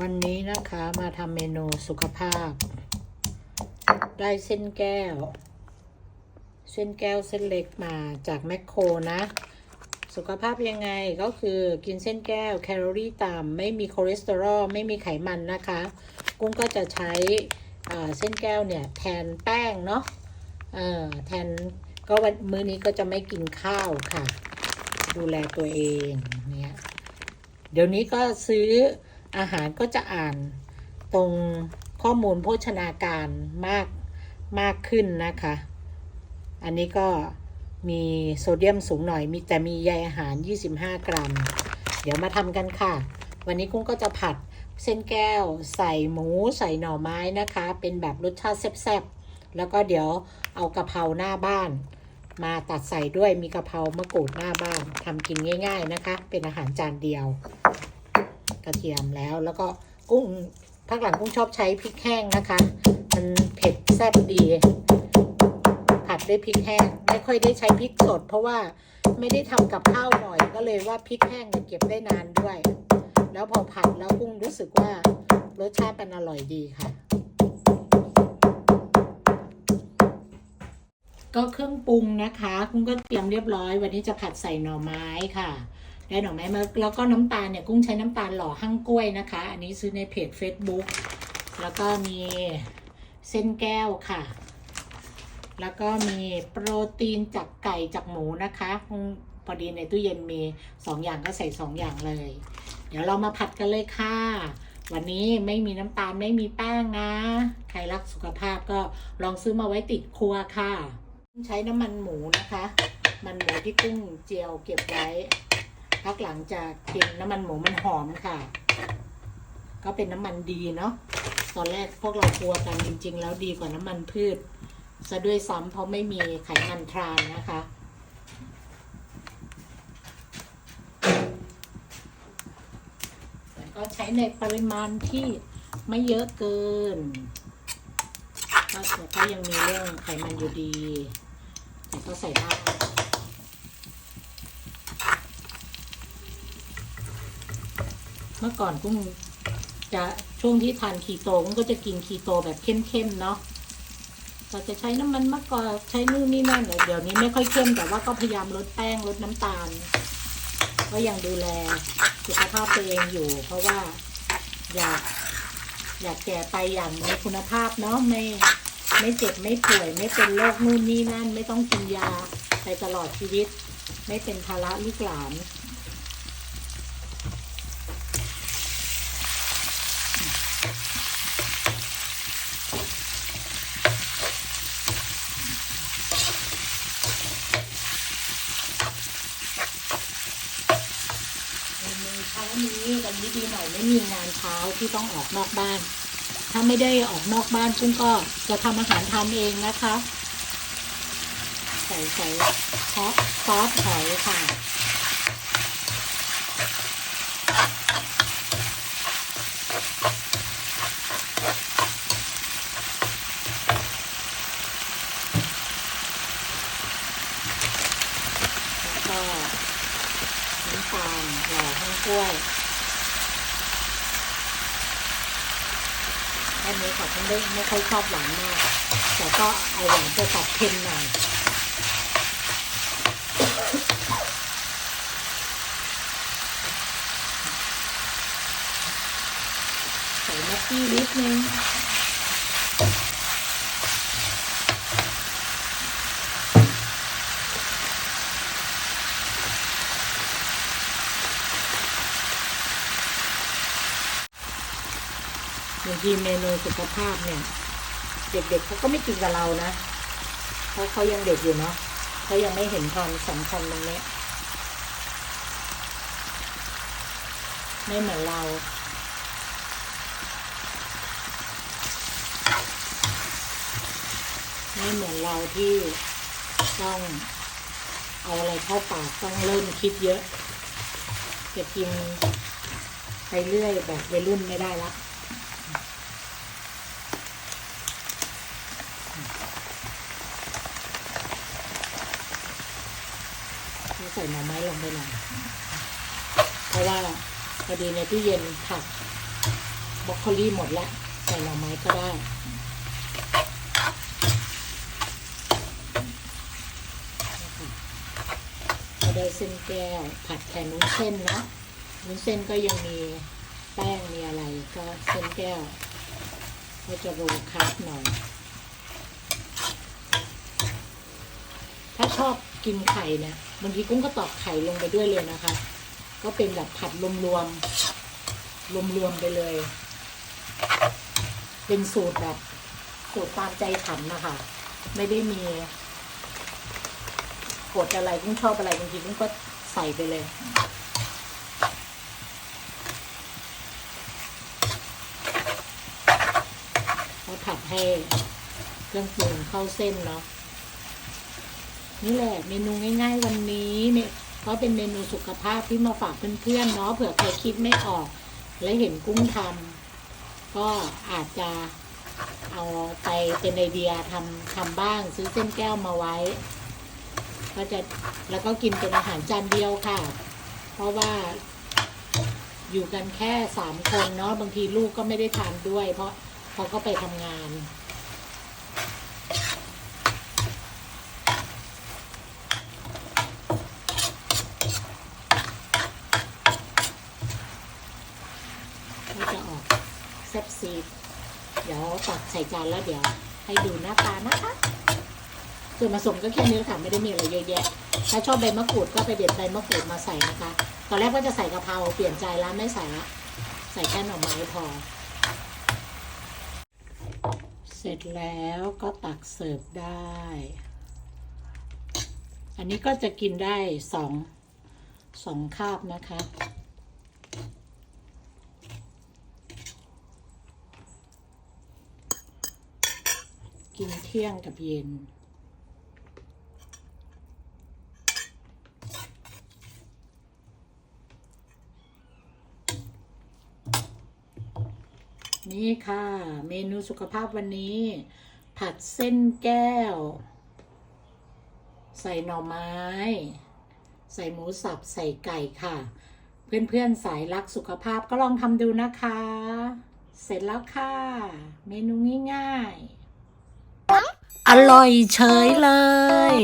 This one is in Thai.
วันนี้นะคะมาทำเมนูสุขภาพ ได้เส้นแก้ว เส้นแก้วเส้นเล็กมาจากแมคโครนะ สุขภาพยังไงก็คือกินเส้นแก้วแคลอรี่ต่ำไม่มีคอเลสเตอรอลไม่มีไขมันนะคะ กุ้งก็จะใช้เส้นแก้วเนี่ยแทนแป้งเนาะแทนก็วันมื้อนี้ก็จะไม่กินข้าวค่ะ ดูแลตัวเองเนี่ยเดี๋ยวนี้ก็ซื้อ อาหารก็จะอ่านตรงข้อมูลโภชนาการมากมากขึ้นนะคะ อันนี้ก็มีโซเดียมสูงหน่อยมีแต่มีใยอาหาร 25 กรัม เดี๋ยวมาทำกันค่ะ วันนี้กุ้งก็จะผัดเส้นแก้ว ใส่หมูใส่หน่อไม้นะคะ เป็นแบบรสชาติแซ่บๆ แล้วก็เดี๋ยวเอากะเพราหน้าบ้าน มาตัดใส่ด้วยมีกะเพรามะกรูดหน้าบ้านทำกินง่าย ๆนะคะ เป็นอาหารจานเดียว กระเทียมแล้ว แล้วก็กุ้งภาคหลังกุ้งชอบใช้พริกแห้งนะคะ มันเผ็ดแซ่บดี ผัดด้วยพริกแห้ง ไม่ค่อยได้ใช้พริกสด เพราะว่าไม่ได้ทำกับข้าวบ่อย ก็เลยว่าพริกแห้งเนี่ยเก็บได้นานด้วย แล้วพอผัดแล้วกุ้งรู้สึกว่ารสชาติมันอร่อยดีค่ะ ก็เครื่องปรุงนะคะ กุ้งก็เตรียมเรียบร้อย วันนี้จะผัดใส่หน่อไม้ค่ะ ได้หน่อไม้มาแล้วก็น้ำตาลเนี่ยกุ้งใช้น้ำตาลหล่อหั่งกล้วยนะคะ อันนี้ซื้อในเพจ Facebook แล้วก็มีเส้นแก้วค่ะ แล้วก็มีโปรตีนจากไก่จากหมูนะคะพอดีในตู้เย็นมีสองอย่างก็ใส่สองอย่างเลย เดี๋ยวเรามาผัดกันเลยค่ะ วันนี้ไม่มีน้ำตาลไม่มีแป้งนะ ใครรักสุขภาพก็ลองซื้อมาไว้ติดครัวค่ะ ใช้น้ำมันหมูนะคะ มันหมูที่กุ้งเจียวเก็บไว้ พักหลังจากกินน้ำมันหมูมันหอมค่ะ ก็เป็นน้ำมันดีเนาะตอนแรกพวกเรากลัวกันจริง ๆ แล้วดีกว่าน้ำมันพืชซะด้วยซ้ำเพราะไม่มีไขมันทรานนะคะแต่ก็ใช้ในปริมาณที่ไม่เยอะเกินก็แต่ก็ยังมีเรื่องไขมันอยู่ดี แต่ก็ใส่ได้ เมื่อก่อนกุ้งจะช่วงที่ทานคีโตกุ้งก็จะกินคีโตแบบเข้มๆเนาะเราจะใช้น้ำมันมะกอกใช้นู่นนี่นั่นเดี๋ยวนี้ไม่ค่อยเข้มแต่ว่าก็พยายามลดแป้งลดน้ำตาล ก็ยังดูแลสุขภาพตัวเองอยู่ เพราะว่าอยากอยากแก่ไปอย่างมีคุณภาพเนาะไม่ไม่เจ็บไม่ป่วย ไม่เป็นโรคนู่นนี่นั่น ไม่ต้องกินยาไปตลอดชีวิต ไม่เป็นภาระลูกหลาน เมนูเช้านี้ วันนี้ดีหน่อยไม่มีงานเช้าที่ต้องออกนอกบ้าน ถ้าไม่ได้ออกนอกบ้านซึ่งก็จะทำอาหารทานเองนะคะ ใส่ใส่ซอสซอสหอยค่ะแล้วก็น้ำตาลหล่อข้างกล้วย อันนี้ขอเพิ่งไม่ไม่ค่อยชอบหวานมากแต่ก็เอาหวานไปตัดเค็มหน่อยใส่แม็กกี้นิดนึง ทีเมนูสุขภาพเนี่ย เด็กๆเขาก็ไม่กินกับเรานะเพราะเขายังเด็กอยู่เนาะเขายังไม่เห็นความสำคัญตรงนี้ไม่เหมือนเราไม่เหมือนเราที่ต้องเอาอะไรเข้าปากต้องเริ่มคิดเยอะ จะกินไปเรื่อยแบบวัยรุ่นไม่ได้ละ ใส่หน่อไม้ลงไปหน่อยเพราะว่าพอดีในตู้เย็นผักบรอกโคลีหมดแล้วใส่หน่อไม้ก็ได้เราได้เส้นแก้วผัดแทนวุ้นเส้นเนาะวุ้นเส้นก็ยังมีแป้งมีอะไรก็เส้นแก้วก็จะโรลคัพหน่อย ถ้า ชอบกินไข่เนี่ยบางทีกุ้งก็ตอกไข่ลงไปด้วยเลยนะคะ ก็เป็นแบบผัดรวมๆรวมๆไปเลย เป็นสูตรแบบสูตรตามใจฉันนะคะ ไม่ได้มีกดอะไรกุ้งชอบอะไรบางทีกุ้งก็ใส่ไปเลยเขาผัดให้เครื่องปรุงเข้าเส้นเนาะ นี่แหละเมนูง่าย ๆ วันนี้เนี่ยก็เป็นเมนูสุขภาพที่มาฝากเพื่อนๆเนาะเผื่อใครคิดไม่ออก และเห็นกุ้งทำก็อาจจะเอาไปเป็นไอเดียทำทำบ้าง ซื้อเส้นแก้วมาไว้ ก็จะแล้วก็กินเป็นอาหารจานเดียวค่ะ เพราะว่าอยู่กันแค่สามคนเนาะบางทีลูกก็ไม่ได้ทานด้วย เพราะเขาก็ไปทำงาน ก็จะออก แซ่บซีดเดี๋ยวตักใส่จานแล้วเดี๋ยวให้ดูหน้าตานะคะ ส่วนผสมก็แค่นี้ละค่ะไม่ได้มีอะไรเยอะแยะ ถ้าชอบใบมะกรูดก็ไปเด็ดใบมะกรูดมาใส่นะคะ ตอนแรกว่าจะใส่กะเพราเปลี่ยนใจแล้วไม่ใส่ละใส่แค่หน่อไม้พอ เสร็จแล้วก็ตักเสิร์ฟได้ อันนี้ก็จะกินได้สองสองคาบนะคะ กินเที่ยงกับเย็น นี่ค่ะ เมนูสุขภาพวันนี้ ผัดเส้นแก้ว ใส่หน่อไม้ ใส่หมูสับ ใส่ไก่ค่ะ เพื่อนๆ สายรักสุขภาพก็ลองทำดูนะคะ เสร็จแล้วค่ะ เมนูง่ายๆ อร่อยเฉยเลย